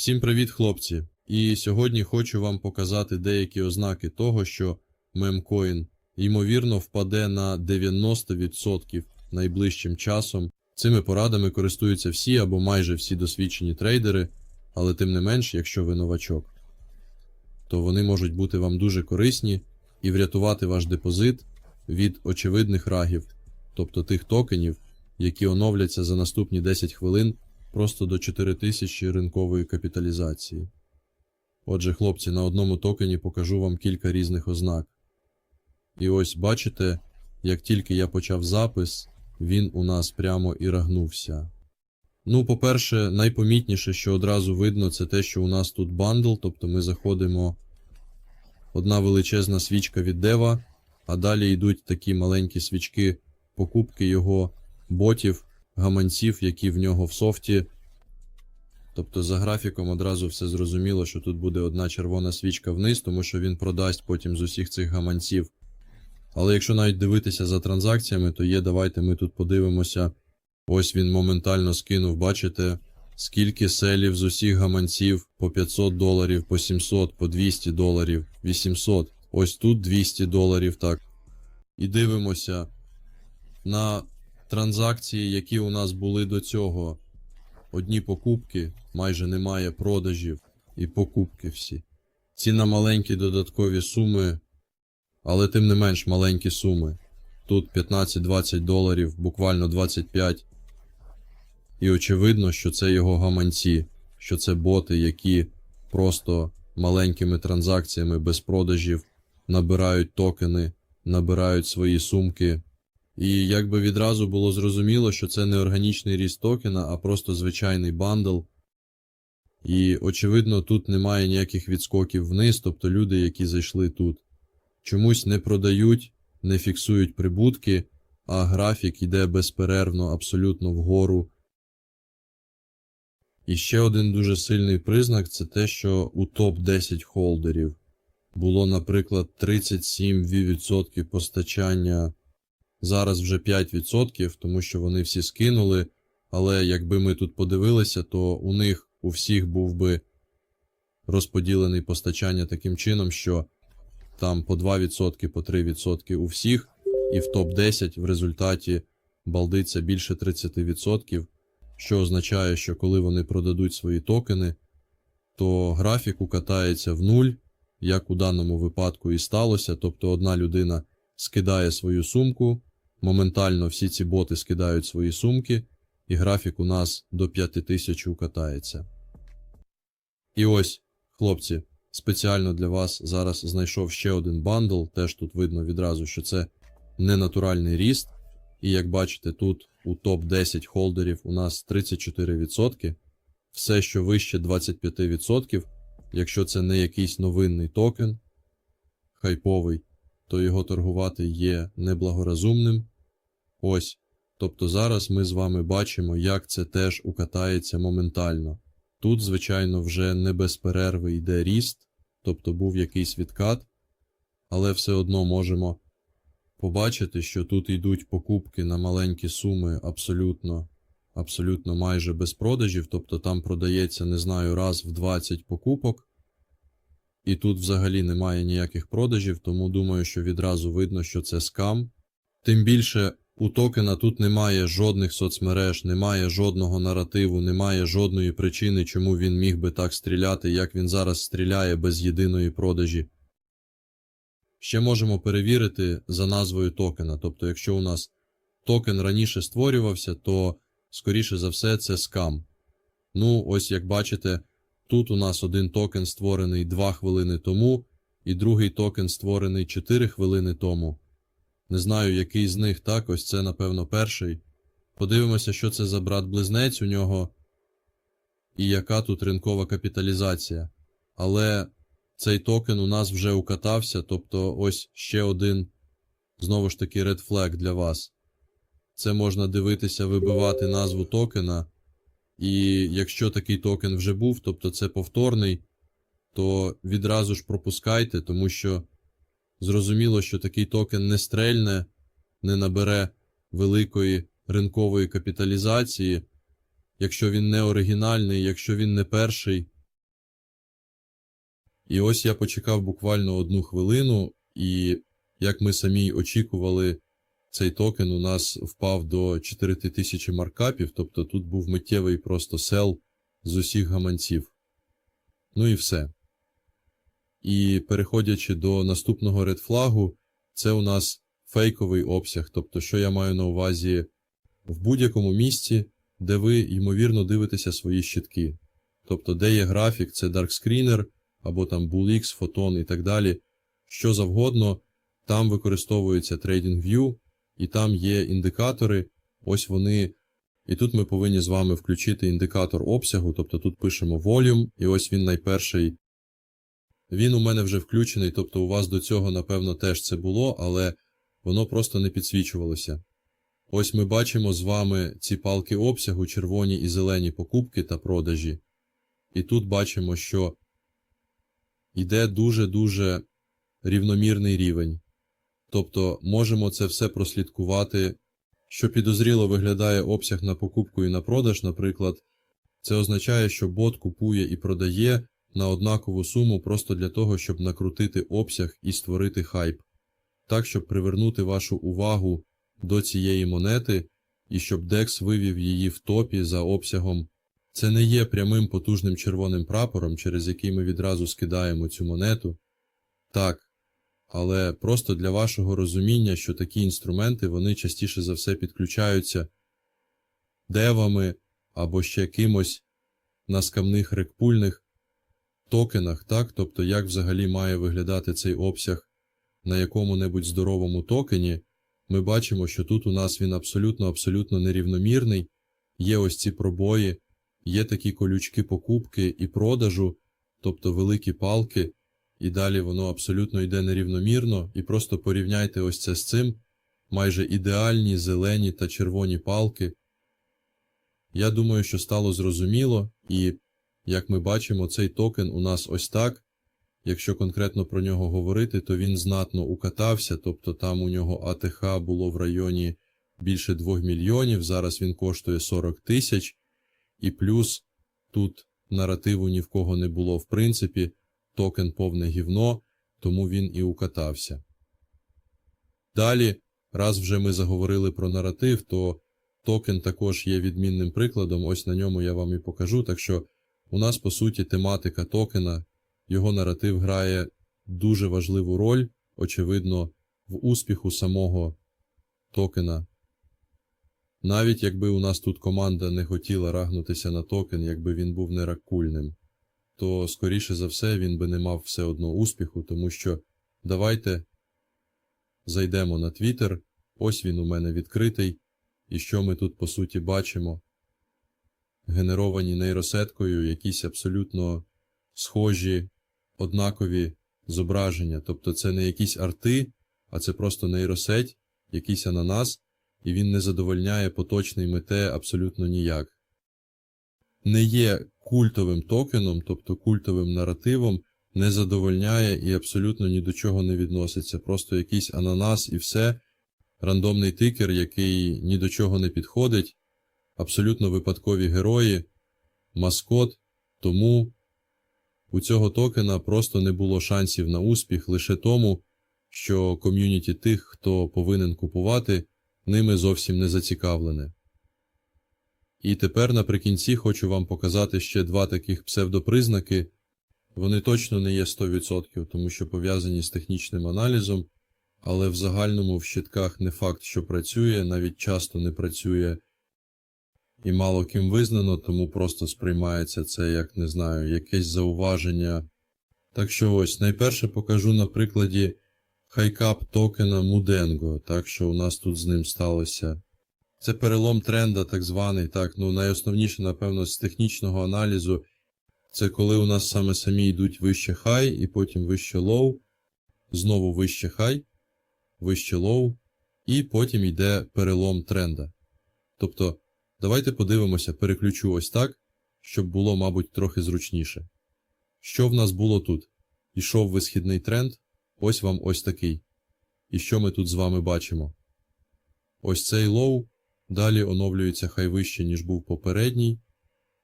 Всім привіт, хлопці! І сьогодні хочу вам показати деякі ознаки того, що мемкоін ймовірно впаде на 90% найближчим часом. Цими порадами користуються всі або майже всі досвідчені трейдери, але тим не менш, якщо ви новачок, то вони можуть бути вам дуже корисні і врятувати ваш депозит від очевидних рагів, тобто тих токенів, які оновляться за наступні 10 хвилин просто до 4000 ринкової капіталізації. Отже, хлопці, на одному токені покажу вам кілька різних ознак. І ось бачите, як тільки я почав запис, він у нас прямо і рагнувся. Ну, по-перше, найпомітніше, що одразу видно, це те, що у нас тут бандл, тобто ми заходимо одна величезна свічка від дева, а далі йдуть такі маленькі свічки покупки його ботів, гаманців, які в нього в софті. Тобто за графіком одразу все зрозуміло, що тут буде одна червона свічка вниз, тому що він продасть потім з усіх цих гаманців. Але якщо навіть дивитися за транзакціями, то є, давайте ми тут подивимося. Ось він моментально скинув, бачите, скільки селів з усіх гаманців по 500 доларів, по 700, по 200 доларів, 800. Ось тут 200 доларів, так. І дивимося на транзакції, які у нас були до цього. Одні покупки, майже немає продажів і покупки всі. Ці на маленькі додаткові суми, але тим не менш маленькі суми. Тут 15-20 доларів, буквально 25. І очевидно, що це його гаманці, що це боти, які просто маленькими транзакціями без продажів набирають токени, набирають свої сумки. І якби відразу було зрозуміло, що це не органічний ріст токена, а просто звичайний бандл. І, очевидно, тут немає ніяких відскоків вниз, тобто люди, які зайшли тут, чомусь не продають, не фіксують прибутки, а графік йде безперервно абсолютно вгору. І ще один дуже сильний признак це те, що у топ-10 холдерів було, наприклад, 37% постачання Зараз вже 5%, тому що вони всі скинули. Але якби ми тут подивилися, то у них у всіх був би розподілений постачання таким чином, що там по 2%, по 3% у всіх, і в топ-10 в результаті балдиться більше 30%, що означає, що коли вони продадуть свої токени, то графік укатається в нуль, як у даному випадку і сталося. Тобто одна людина скидає свою сумку, моментально всі ці боти скидають свої сумки, і графік у нас до 5000 укатається. І ось, хлопці, спеціально для вас зараз знайшов ще один бандл, теж тут видно відразу, що це ненатуральний ріст. І як бачите, тут у топ-10 холдерів у нас 34%. Все, що вище 25%, якщо це не якийсь новинний токен, хайповий, то його торгувати є неблагоразумним. Ось. Тобто зараз ми з вами бачимо, як це теж укатається моментально. Тут, звичайно, вже не без перерви йде ріст, тобто був якийсь відкат, але все одно можемо побачити, що тут йдуть покупки на маленькі суми абсолютно, абсолютно майже без продажів, тобто там продається, не знаю, раз в 20 покупок. І тут взагалі немає ніяких продажів, тому думаю, що відразу видно, що це скам. Тим більше у токена тут немає жодних соцмереж, немає жодного наративу, немає жодної причини, чому він міг би так стріляти, як він зараз стріляє без єдиної продажі. Ще можемо перевірити за назвою токена. Тобто, якщо у нас токен раніше створювався, то, скоріше за все, це скам. Ну, ось як бачите. Тут у нас один токен створений 2 хвилини тому, і другий токен створений 4 хвилини тому. Не знаю, який з них так, ось це, напевно, перший. Подивимося, що це за брат-близнець у нього, і яка тут ринкова капіталізація. Але цей токен у нас вже укатався, тобто ось ще один, знову ж таки, red flag для вас. Це можна дивитися, вибивати назву токена. І якщо такий токен вже був, тобто це повторний, то відразу ж пропускайте, тому що зрозуміло, що такий токен не стрельне, не набере великої ринкової капіталізації, якщо він не оригінальний, якщо він не перший, І ось я почекав буквально одну хвилину, і як ми самі очікували, цей токен у нас впав до 4000 маркапів, тобто тут був миттєвий просто сел з усіх гаманців. Ну і все. І переходячи до наступного редфлагу, це у нас фейковий обсяг. Тобто, що я маю на увазі в будь-якому місці, де ви, ймовірно, дивитеся свої щитки. Тобто, де є графік, це Darkscreener, або там BullX, Photon і так далі. Що завгодно, там використовується TradingView, і там є індикатори. Ось вони. І тут ми повинні з вами включити індикатор обсягу, тобто тут пишемо Volume, і ось він найперший. Він у мене вже включений, тобто у вас до цього, напевно, теж це було, але воно просто не підсвічувалося. Ось ми бачимо з вами ці палки обсягу, червоні і зелені покупки та продажі. І тут бачимо, що йде дуже-дуже рівномірний рівень. Тобто можемо це все прослідкувати, що підозріло виглядає обсяг на покупку і на продаж, наприклад, це означає, що бот купує і продає на однакову суму просто для того, щоб накрутити обсяг і створити хайп, так, щоб привернути вашу увагу до цієї монети і щоб DEX вивів її в топі за обсягом. Це не є прямим потужним червоним прапором, через який ми відразу скидаємо цю монету. Так, але просто для вашого розуміння, що такі інструменти вони частіше за все підключаються девами або ще кимось на скамних рекпульних токенах, так? Тобто, як взагалі має виглядати цей обсяг на якому-небудь здоровому токені, ми бачимо, що тут у нас він абсолютно-абсолютно нерівномірний, є ось ці пробої, є такі колючки покупки і продажу, тобто великі палки, і далі воно абсолютно йде нерівномірно, і просто порівняйте ось це з цим, майже ідеальні зелені та червоні палки. Я думаю, що стало зрозуміло, і, як ми бачимо, цей токен у нас ось так. Якщо конкретно про нього говорити, то він знатно укатався, тобто там у нього АТХ було в районі більше 2 мільйонів, зараз він коштує 40 тисяч, і плюс тут наративу ні в кого не було в принципі, токен повне гівно, тому він і укатався. Далі, раз вже ми заговорили про наратив, то токен також є відмінним прикладом, ось на ньому я вам і покажу, так що у нас по суті тематика токена, його наратив грає дуже важливу роль, очевидно, в успіху самого токена. Навіть якби у нас тут команда не хотіла рагнутися на токен, якби він був не ракульним, то, скоріше за все, він би не мав все одно успіху, тому що давайте зайдемо на Twitter, ось він у мене відкритий, і що ми тут по суті бачимо? Генеровані нейросеткою якісь абсолютно схожі, однакові зображення. Тобто це не якісь арти, а це просто нейросеть, якийсь ананас, і він не задовольняє поточний мете абсолютно ніяк. Не є культовим токеном, тобто культовим наративом, не задовольняє і абсолютно ні до чого не відноситься. Просто якийсь ананас і все, рандомний тикер, який ні до чого не підходить, абсолютно випадкові герої, маскот, тому у цього токена просто не було шансів на успіх лише тому, що ком'юніті тих, хто повинен купувати, ними зовсім не зацікавлене. І тепер наприкінці хочу вам показати ще два таких псевдопризнаки. Вони точно не є 100%, тому що пов'язані з технічним аналізом, але в загальному в щитках не факт, що працює, навіть часто не працює і мало ким визнано, тому просто сприймається це як, не знаю, якесь зауваження. Так що ось, найперше покажу на прикладі хайкап токена Mudengo, так що у нас тут з ним сталося. Це перелом тренда, так званий, так, ну найосновніше, напевно, з технічного аналізу, це коли у нас саме самі йдуть вище хай і потім вище лоу, знову вище хай, вище лоу, і потім йде перелом тренда. Тобто, давайте подивимося, переключу ось так, щоб було, мабуть, трохи зручніше. Що в нас було тут? Ішов висхідний тренд, ось вам ось такий. І що ми тут з вами бачимо? Ось цей лоу, далі оновлюється хай вище, ніж був попередній,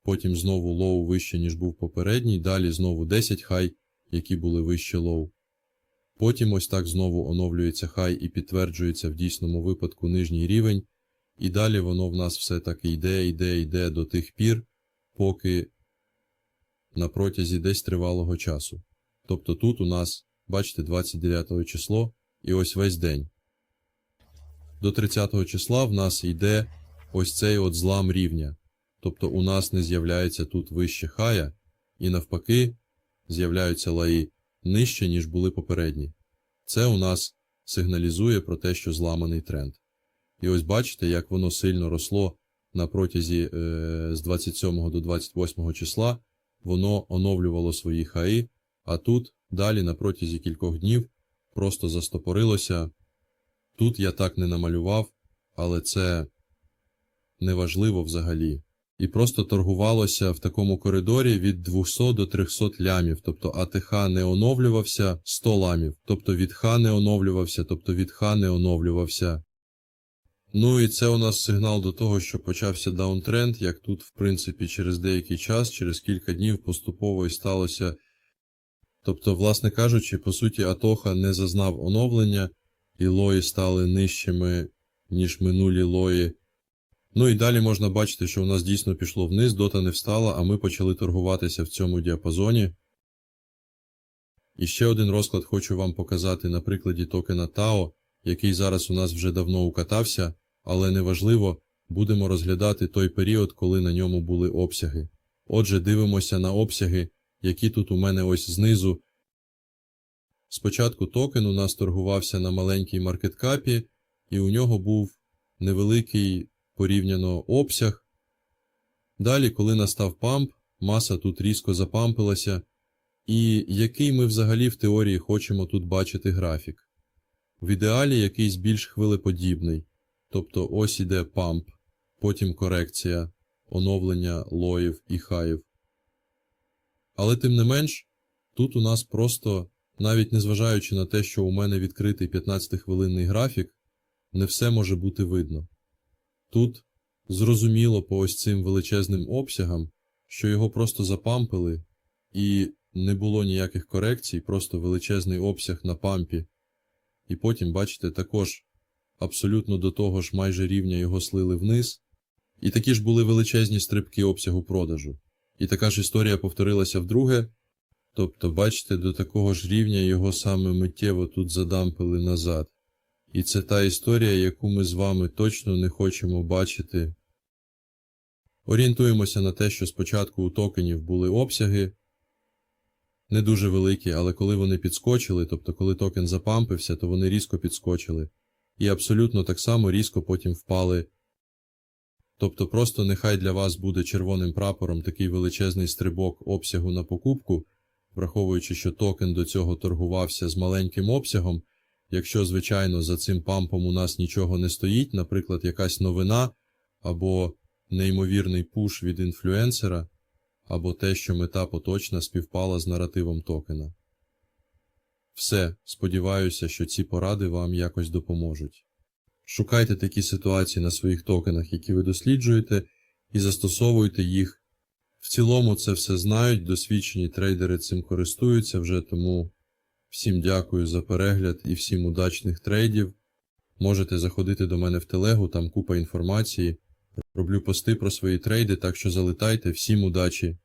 потім знову лоу вище, ніж був попередній, далі знову 10 хай які були вище лоу. Потім ось так знову оновлюється хай і підтверджується в дійсному випадку нижній рівень, і далі воно в нас все таки йде, йде, йде до тих пір, поки на протязі десь тривалого часу. Тобто тут у нас, бачите, 29 число і ось весь день. До 30 числа в нас йде ось цей от злам рівня. Тобто у нас не з'являється тут вище хая, і навпаки, з'являються лаї нижче, ніж були попередні. Це у нас сигналізує про те, що зламаний тренд. І ось бачите, як воно сильно росло на протязі е, з 27 до 28 числа, воно оновлювало свої хаї, а тут далі на протязі кількох днів просто застопорилося. Тут я так не намалював, але це неважливо взагалі. І просто торгувалося в такому коридорі від 200 до 300 лямів, тобто АТХ не оновлювався 100 ламів, тобто від Х не оновлювався, тобто від Х не оновлювався. Ну і це у нас сигнал до того, що почався даунтренд, як тут, в принципі, через деякий час, через кілька днів поступово і сталося. Тобто, власне кажучи, по суті, Атоха не зазнав оновлення, і лої стали нижчими, ніж минулі лої. Ну і далі можна бачити, що у нас дійсно пішло вниз, дота не встала, а ми почали торгуватися в цьому діапазоні. І ще один розклад хочу вам показати на прикладі токена TAO, який зараз у нас вже давно укатався, але неважливо, будемо розглядати той період, коли на ньому були обсяги. Отже, дивимося на обсяги, які тут у мене ось знизу. Спочатку токен у нас торгувався на маленькій маркеткапі, і у нього був невеликий порівняно обсяг. Далі, коли настав памп, маса тут різко запампилася. І який ми взагалі в теорії хочемо тут бачити графік? В ідеалі якийсь більш хвилеподібний, тобто ось іде памп, потім корекція, оновлення лоїв і хаїв. Але тим не менш, тут у нас просто, навіть незважаючи на те, що у мене відкритий 15-хвилинний графік, не все може бути видно. Тут зрозуміло по ось цим величезним обсягам, що його просто запампили, і не було ніяких корекцій, просто величезний обсяг на пампі. І потім, бачите, також абсолютно до того ж майже рівня його слили вниз, і такі ж були величезні стрибки обсягу продажу. І така ж історія повторилася вдруге, тобто, бачите, до такого ж рівня його саме миттєво тут задампили назад. І це та історія, яку ми з вами точно не хочемо бачити. Орієнтуємося на те, що спочатку у токенів були обсяги, не дуже великі, але коли вони підскочили, тобто коли токен запампився, то вони різко підскочили. І абсолютно так само різко потім впали. Тобто просто нехай для вас буде червоним прапором такий величезний стрибок обсягу на покупку, враховуючи, що токен до цього торгувався з маленьким обсягом, якщо, звичайно, за цим пампом у нас нічого не стоїть, наприклад, якась новина або неймовірний пуш від інфлюенсера, або те, що мета поточна співпала з наративом токена. Все, сподіваюся, що ці поради вам якось допоможуть. Шукайте такі ситуації на своїх токенах, які ви досліджуєте, і застосовуйте їх. В цілому це все знають, досвідчені трейдери цим користуються вже, тому всім дякую за перегляд і всім удачних трейдів. Можете заходити до мене в телегу, там купа інформації. Роблю пости про свої трейди, так що залетайте, всім удачі!